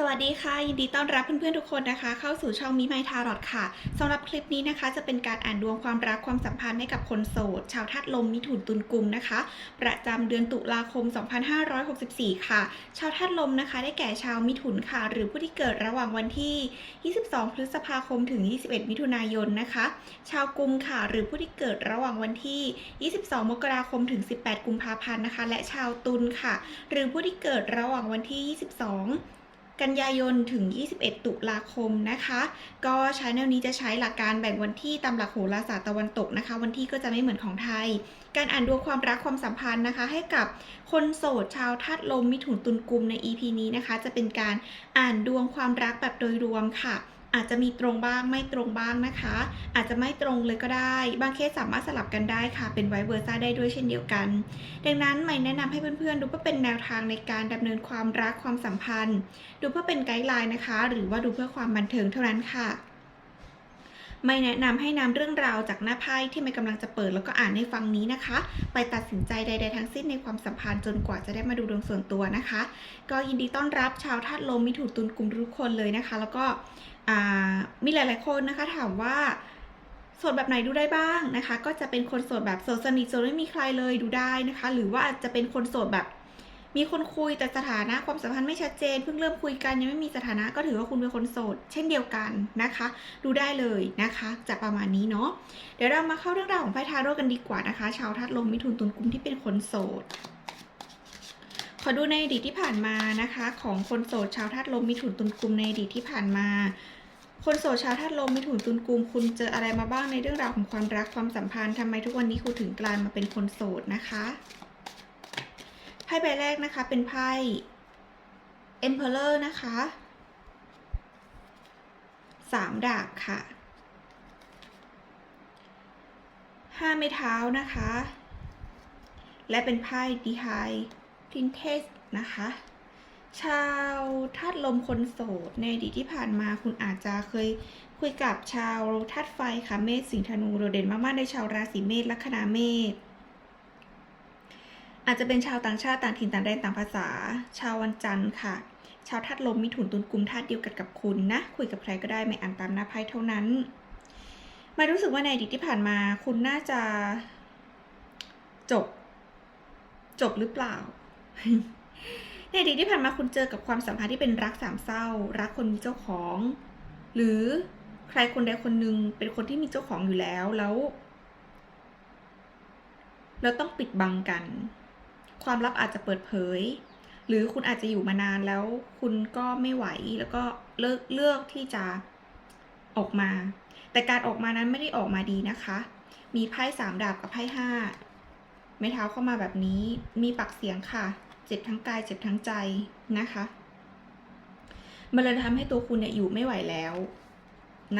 สวัสดีค่ะ ยินดีต้อนรับเพื่อนๆทุกคนนะคะ เข้าสู่ช่องมิไมทารอดค่ะสำหรับคลิปนี้นะคะ จะเป็นการอ่านดวงความรักความสัมพันธ์ให้กับคนโสด ชาวธาตุลมมิถุนตุลกุมนะคะ ประจำเดือนตุลาคม 2564 ค่ะ ชาวธาตุลมนะคะ ได้แก่ชาวมิถุนค่ะ หรือผู้ที่เกิดระหว่างวันที่ 22 พฤษภาคมถึง 21 มิถุนายนนะคะ ชาวกุมค่ะ หรือผู้ที่เกิดระหว่างวันที่ 22 มกราคมถึง 18 กุมภาพันธ์นะคะ และชาวตุลค่ะ หรือผู้ที่เกิดระหว่างวันที่ 22 กันยายนถึง 21 ตุลาคมนะคะ ก็ชาแนลนี้จะใช้หลักการแบ่งวันที่ตามหลักโหราศาสตร์ตะวันตกนะคะ วันที่ก็จะไม่เหมือนของไทย การอ่านดวงความรักความสัมพันธ์นะคะ ให้กับคนโสดชาวธาตุลมมิถุนตุลกุมใน EP นี้นะคะ จะเป็นการอ่านดวงความรักแบบโดยรวมค่ะ อาจจะมีตรงบ้างไม่ตรงบ้างนะคะ อาจจะไม่ตรงเลยก็ได้ บางเคสสามารถสลับกันได้ค่ะเป็นไวเวอร์ซ่าได้ด้วยเช่นเดียวกัน ดังนั้นใหม่แนะนำให้เพื่อนๆ ดูเพื่อเป็นแนวทางในการดำเนินความรักความสัมพันธ์ ดูเพื่อเป็นไกด์ไลน์นะคะ หรือว่าดูเพื่อความบันเทิงเท่านั้นค่ะ ไม่แนะนำให้นำเรื่องราวจากหน้าไพ่ที่ไม่กำลังจะเปิดแล้วก็อ่านให้ฟังนี้นะคะ ไปตัดสินใจใด ๆ ทั้งสิ้นในความสัมพันธ์จนกว่าจะได้มาดูดวงส่วนตัวนะคะ ก็ยินดีต้อนรับชาวธาตุลมมิถุนตุลกลุ่มทุกคนเลยนะคะ แล้วก็มีหลาย ๆ คนนะคะถามว่าโสดแบบไหนดูได้บ้างนะคะ ก็จะเป็นคนโสดแบบโสดสนิทโสดไม่มีใครเลยดูได้นะคะ หรือว่าอาจจะเป็นคนโสดแบบ มีคนคุยแต่สถานะความสัมพันธ์ไม่ชัดเจน เพิ่งเริ่มคุยกันยังไม่มีสถานะก็ถือว่าคุณเป็นคนโสด เช่นเดียวกันนะคะ ดูได้เลยนะคะจะประมาณนี้เนาะเดี๋ยวเรามาเข้าเรื่องราวของไพ่ทาโร่กันดีกว่านะคะ ชาวธาตุลมมิถุนตุลกุมที่เป็นคนโสดขอดูในอดีตที่ผ่านมานะคะ ของคนโสดชาวธาตุลมมิถุนตุลกุมในอดีตที่ผ่านมา คนโสดชาวธาตุลมมิถุนตุลกุมคุณเจออะไรมาบ้างในเรื่องราวของความรักความสัมพันธ์ทำไมทุกวันนี้คุณถึงกลายมาเป็นคนโสดนะคะ ไพ่ใบแรกนะคะเป็นไพ่ Emperor นะคะสามดาบค่ะห้าไม้เท้านะคะ และเป็นไพ่ดีไฮพินเทสนะคะ ชาวธาตุลมคนโสด ในอดีตที่ผ่านมาคุณอาจจะเคยคุยกับชาวธาตุไฟค่ะเมษสิงห์ธนูโดดเด่นมากๆในชาวราศีเมษลัคนาเมษ อาจจะเป็นชาวต่างชาติต่างถิ่นต่างแดนต่างภาษา ชาววันจันทร์ค่ะ ชาวธาตุลมมีถุนตุนกุมธาตุเดียวกันกับคุณนะ คุยกับใครก็ได้ไม่อ่านตามหน้าไพ่เท่านั้น มารู้สึกว่าในอดีตที่ผ่านมา คุณน่าจะ จบ จบหรือเปล่า ในอดีตที่ผ่านมาคุณเจอกับความสัมพันธ์ที่เป็นรักสามเศร้า รักคนมีเจ้าของ หรือใครคนใดคนหนึ่งเป็นคนที่มีเจ้าของอยู่แล้วแล้ว แล้วต้องปิดบังกัน ความลับอาจจะเปิดเผย หรือคุณอาจจะอยู่มานานแล้ว คุณก็ไม่ไหวแล้วก็เลิกเลือกที่จะออกมา แต่การออกมานั้นไม่ได้ออกมาดีนะคะ มีไพ่สามดาบกับไพ่ห้าไม้เท้าเข้ามาแบบนี้ มีปากเสียงค่ะ เจ็บทั้งกายเจ็บทั้งใจนะคะมันเลยทำให้ตัวคุณเนี่ยอยู่ไม่ไหวแล้ว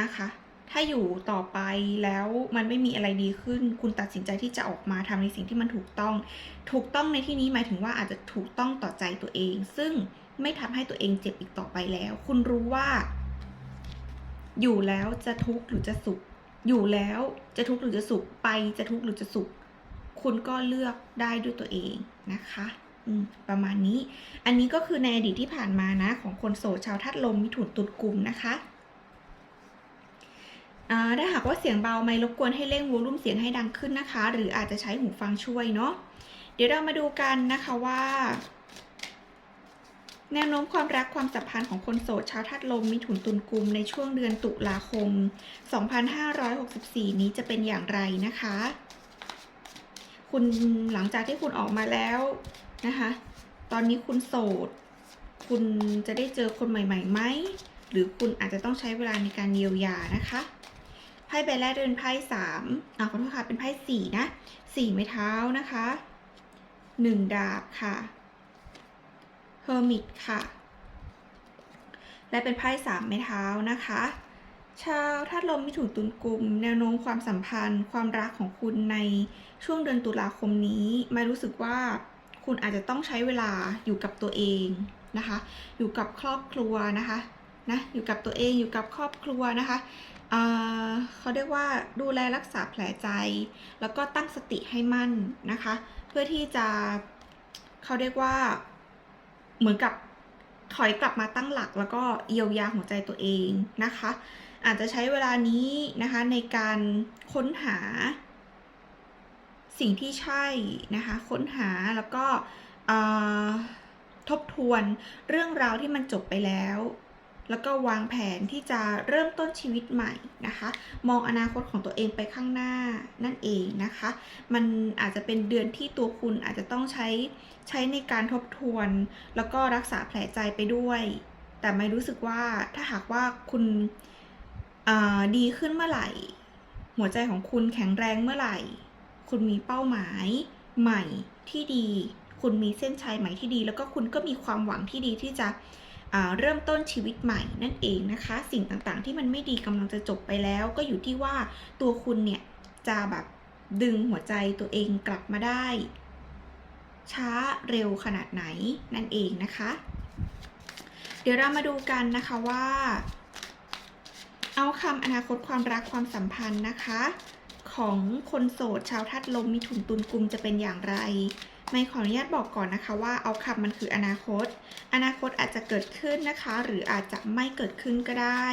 นะคะ ถ้าอยู่ต่อไปแล้วมันไม่มีอะไรดีขึ้น คุณตัดสินใจที่จะออกมาทำในสิ่งที่มันถูกต้อง ถูกต้องในที่นี้หมายถึงว่าอาจจะถูกต้องต่อใจตัวเอง ซึ่งไม่ทำให้ตัวเองเจ็บอีกต่อไปแล้ว คุณรู้ว่า อยู่แล้วจะทุกข์หรือจะสุข อยู่แล้วจะทุกข์หรือจะสุข ไปจะทุกข์หรือจะสุข คุณก็เลือกได้ด้วยตัวเองนะคะประมาณนี้ อันนี้ก็คือในอดีตที่ผ่านมานะ ของคนโสดชาวธาตุลมมิถุนตุลกุมนะคะ ถ้าหากว่าเสียงเบาไม่รบกวนให้เร่งวอลลุ่มเสียงให้ดังขึ้นนะคะ หรืออาจจะใช้หูฟังช่วยเนาะเดี๋ยวเรามาดูกันนะคะว่า แนวโน้มความรักความสัมพันธ์ของคนโสดชาวธาตุลมมิถุนตุลกุมในช่วงเดือนตุลาคม 2564 นี้จะเป็นอย่างไรนะคะ คุณหลังจากที่คุณออกมาแล้วนะคะ ตอนนี้คุณโสด คุณจะได้เจอคนใหม่ๆไหมหรือคุณอาจจะต้องใช้เวลาในการเยียวยานะคะ ไพ่ใบแรกเป็นไพ่สามอ่าขอโทษค่ะเป็นไพ่สี่นะสี่ไม้เท้านะคะหนึ่งดาบค่ะเฮอร์มิตค่ะ และเป็นไพ่สามไม้เท้านะคะ ชาวธาตุลมมิถุนตุลกุมแนวโน้มความสัมพันธ์ ความรักของคุณในช่วงเดือนตุลาคมนี้มารู้สึกว่าคุณอาจจะต้องใช้เวลาอยู่กับตัวเองนะคะ อยู่กับครอบครัวนะคะ นะอยู่กับตัวเองอยู่กับครอบครัวนะคะเเขาเรียกว่าดูแลรักษาแผลใจ แล้วก็ตั้งสติให้มั่นนะคะ เพื่อที่จะเขาเรียกว่าเหมือนกับถอยกลับมาตั้งหลักแล้วก็เยียวยาหัวใจตัวเองนะคะ อาจจะใช้เวลานี้นะคะในการค้นหา สิ่งที่ใช่นะคะ ค้นหาแล้วก็ทบทวนเรื่องราวที่มันจบไปแล้ว แล้วก็วางแผนที่จะเริ่มต้นชีวิตใหม่นะคะ มองอนาคตของตัวเองไปข้างหน้านั่นเองนะคะ มันอาจจะเป็นเดือนที่ตัวคุณอาจจะต้องใช้ใช้ในการทบทวน แล้วก็รักษาแผลใจไปด้วย แต่ไม่รู้สึกว่าถ้าหากว่าคุณดีขึ้นเมื่อไหร่ หัวใจของคุณแข็งแรงเมื่อไหร่ คุณมีเป้าหมายใหม่ที่ดี คุณมีเส้นชัยใหม่ที่ดี แล้วก็คุณก็มีความหวังที่ดีที่จะ เริ่มต้นชีวิตใหม่นั่นเองนะคะ สิ่งต่างๆ ที่มันไม่ดีกำลังจะจบไปแล้ว ก็อยู่ที่ว่าตัวคุณเนี่ยจะแบบดึงหัวใจตัวเองกลับมาได้ ช้าเร็วขนาดไหนนั่นเองนะคะ เดี๋ยวเรามาดูกันนะคะว่า เอาคำอนาคตความรักความสัมพันธ์นะคะ ของคนโสดชาวทัดลมมิถุนตุลกุมจะเป็นอย่างไร ไม่ขออนุญาตบอกก่อนนะคะว่าเอาคำมันคืออนาคต อนาคตอาจจะเกิดขึ้นนะคะ หรืออาจจะไม่เกิดขึ้นก็ได้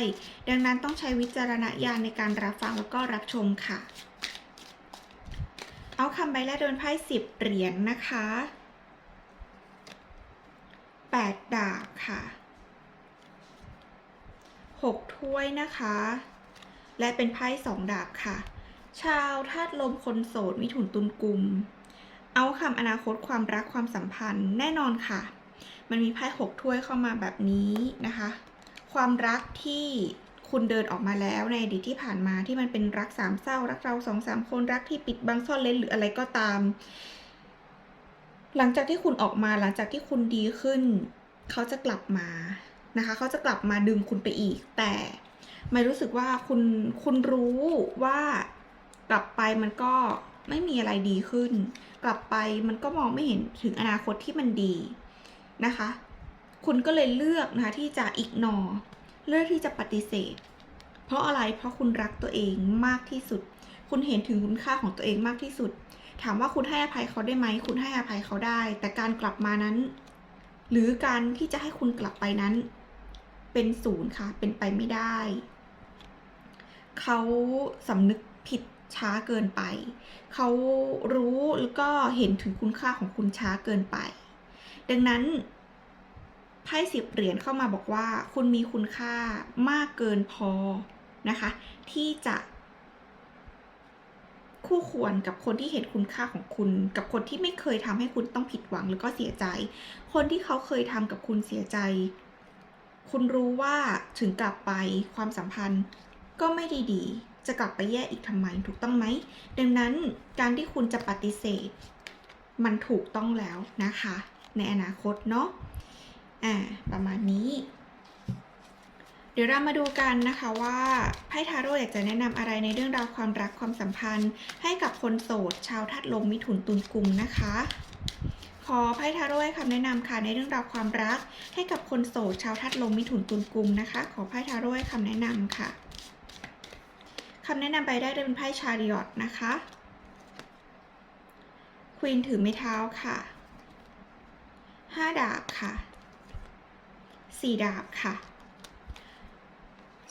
ดังนั้นต้องใช้วิจารณญาณในการรับฟังแล้วก็รับชมค่ะ เอาคำใบแรกโดนไพ่สิบเหรียญนะคะแปดดาบค่ะหกถ้วยนะคะ และเป็นไพ่สองดาบค่ะ ชาวธาตุลมคนโสดมิถุนตุลกุม เอาคำอนาคตความรักความสัมพันธ์แน่นอนค่ะ มันมีไพ่หกถ้วยเข้ามาแบบนี้นะคะ ความรักที่คุณเดินออกมาแล้วในอดีตที่ผ่านมาที่มันเป็นรักสามเศร้า รักเราสองสามคนรักที่ปิดบังซ่อนเล้นหรืออะไรก็ตาม หลังจากที่คุณออกมาหลังจากที่คุณดีขึ้น เขาจะกลับมานะคะ เขาจะกลับมาดึงคุณไปอีก แต่ไม่รู้สึกว่าคุณคุณรู้ว่ากลับไปมันก็ ไม่มีอะไรดีขึ้น กลับไปมันก็มองไม่เห็นถึงอนาคตที่มันดีนะคะ คุณก็เลยเลือกนะคะที่จะอิกนอเลือกที่จะปฏิเสธ เพราะอะไรเพราะคุณรักตัวเองมากที่สุด คุณเห็นถึงคุณค่าของตัวเองมากที่สุด ถามว่าคุณให้อภัยเขาได้ไหม คุณให้อภัยเขาได้ แต่การกลับมานั้น หรือการที่จะให้คุณกลับไปนั้น เป็นศูนย์ค่ะ เป็นไปไม่ได้ เขาสำนึกผิด ช้าเกินไป เขารู้แล้วก็เห็นถึงคุณค่าของคุณช้าเกินไป ดังนั้นไพ่สิบเหรียญเข้ามาบอกว่า คุณมีคุณค่ามากเกินพอนะคะ ที่จะคู่ควรกับคนที่เห็นคุณค่าของคุณ กับคนที่ไม่เคยทำให้คุณต้องผิดหวังแล้วก็เสียใจ คนที่เขาเคยทำกับคุณเสียใจ คุณรู้ว่าถึงกลับไปความสัมพันธ์ก็ไม่ได้ดี จะกลับไปแย่อีกทำไมถูกต้องไหม ดังนั้นการที่คุณจะปฏิเสธ มันถูกต้องแล้วนะคะ ในอนาคตเนาะอ่าประมาณนี้ เดี๋ยวเรามาดูกันนะคะว่าไพ่ทาโร่อยากจะแนะนำอะไรในเรื่องราวความรักความสัมพันธ์ ให้กับคนโสด ชาวธาตุลมมิถุนตุลกุมนะคะขอไพ่ทาโร่ให้คำแนะนำค่ะในเรื่องราวความรัก ให้กับคนโสดชาวธาตุลมมิถุนตุลกุมนะคะ ขอไพ่ทาโร่ให้คำแนะนำค่ะ คำแนะนำไปได้เป็นไพ่ชาริอตนะคะควีนถือไม้เท้าค่ะห้าดาบค่ะสี่ดาบค่ะ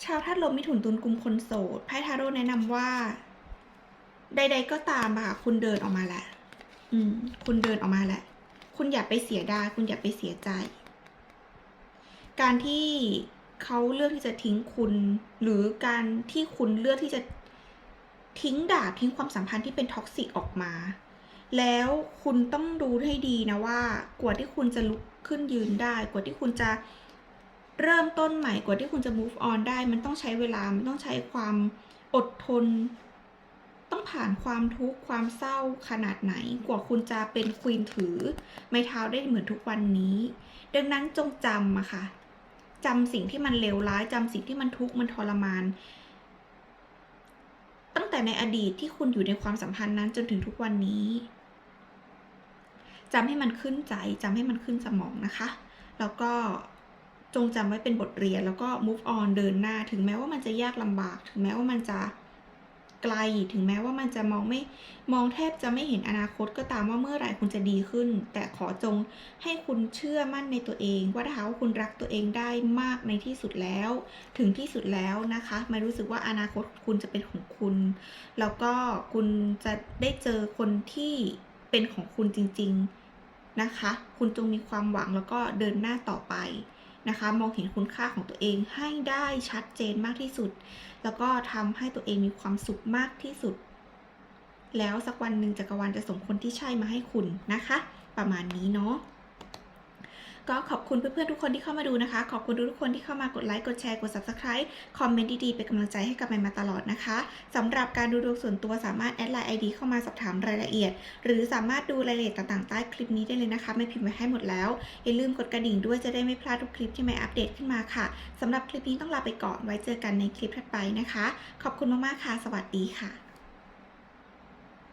ชาวธาตุลมมิถุนตุลกุมคนโสดไพ่ทาโร่แนะนำว่า ใด ๆ ก็ตามค่ะ คุณเดินออกมาแล้วอืม คุณเดินออกมาแล้วคุณอย่าไปเสียดายคุณอย่าไปเสียใจ การที่ เขาเลือกที่จะทิ้งคุณ หรือการที่คุณเลือกที่จะทิ้งดาบทิ้งความสัมพันธ์ที่เป็นท็อกซิกออกมา แล้วคุณต้องดูให้ดีนะว่ากว่าที่คุณจะลุกขึ้นยืนได้ กว่าที่คุณจะเริ่มต้นใหม่กว่าที่คุณจะ move on ได้ มันต้องใช้เวลา มันต้องใช้ความอดทน ต้องผ่านความทุกข์ความเศร้าขนาดไหน กว่าคุณจะเป็นควีนถือ ไม้เท้าได้เหมือนทุกวันนี้ ดังนั้นจงจำอะค่ะ จำสิ่งที่มันเลวร้ายจำสิ่งที่มันทุกข์มันทรมาน ตั้งแต่ในอดีตที่คุณอยู่ในความสัมพันธ์นั้นจนถึงทุกวันนี้จำให้มันขึ้นใจจำให้มันขึ้นสมองนะคะ แล้วก็จงจำไว้เป็นบทเรียนแล้วก็ move on เดินหน้า ถึงแม้ว่ามันจะยากลำบาก ถึงแม้ว่ามันจะ ไกล ถึงแม้ว่ามันจะมองไม่มองแทบจะไม่เห็นอนาคตก็ตามว่าเมื่อไหร่คุณจะดีขึ้น แต่ขอจงให้คุณเชื่อมั่นในตัวเอง ว่าถ้าหากว่าคุณรักตัวเองได้มากในที่สุดแล้ว ถึงที่สุดแล้วนะคะไม่รู้สึกว่าอนาคตคุณจะเป็นของคุณ แล้วก็คุณจะได้เจอคนที่เป็นของคุณจริง ๆนะคะ คุณจงมีความหวังแล้วก็เดินหน้าต่อไป นะคะ มองเห็นคุณค่าของตัวเองให้ได้ชัดเจนมากที่สุด แล้วก็ทำให้ตัวเองมีความสุขมากที่สุด แล้วสักวันหนึ่งจักรวาลจะส่งคนที่ใช่มาให้คุณนะคะ ประมาณนี้เนาะ ก็ขอบคุณเพื่อนๆทุกคนที่เข้ามาดูนะคะ ขอบคุณทุกคนที่เข้ามากดไลค์กดแชร์กด subscribe คอมเมนต์ดีๆเป็นกำลังใจให้กับใหม่มาตลอดนะคะสำหรับการดูดวงส่วนตัวสามารถแอดไลน์ ID เข้ามาสอบถามรายละเอียด หรือสามารถดูรายละเอียดต่างๆ ใต้คลิปนี้ได้เลยนะคะไม่พิมพ์ไว้ให้หมดแล้วอย่าลืมกดกระดิ่งด้วยจะได้ไม่พลาดทุกคลิปที่ใหม่อัปเดตขึ้นมาค่ะสำหรับคลิปนี้ต้องลาไปก่อนไว้เจอกันในคลิปถัดไปนะคะ ขอบคุณมากๆค่ะ สวัสดีค่ะ